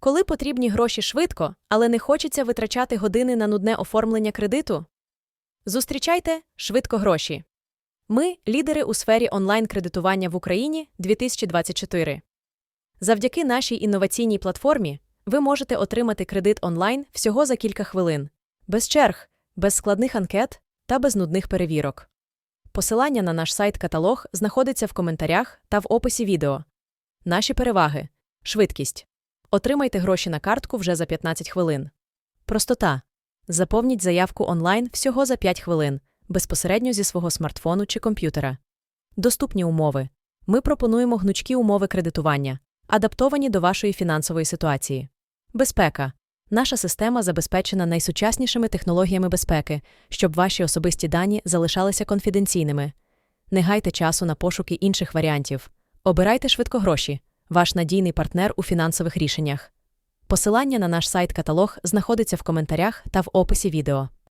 Коли потрібні гроші швидко, але не хочеться витрачати години на нудне оформлення кредиту? Зустрічайте швидко гроші. Ми лідери у сфері онлайн-кредитування в Україні 2024. Завдяки нашій інноваційній платформі ви можете отримати кредит онлайн всього за кілька хвилин, без черг, без складних анкет та без нудних перевірок. Посилання на наш сайт-каталог знаходиться в коментарях та в описі відео. Наші переваги швидкість. Отримайте гроші на картку вже за 15 хвилин. Простота. Заповніть заявку онлайн всього за 5 хвилин, безпосередньо зі свого смартфону чи комп'ютера. Доступні умови. Ми пропонуємо гнучкі умови кредитування, адаптовані до вашої фінансової ситуації. Безпека. Наша система забезпечена найсучаснішими технологіями безпеки, щоб ваші особисті дані залишалися конфіденційними. Не гайте часу на пошуки інших варіантів. Обирайте швидкогроші, ваш надійний партнер у фінансових рішеннях. Посилання на наш сайт-каталог знаходиться в коментарях та в описі відео.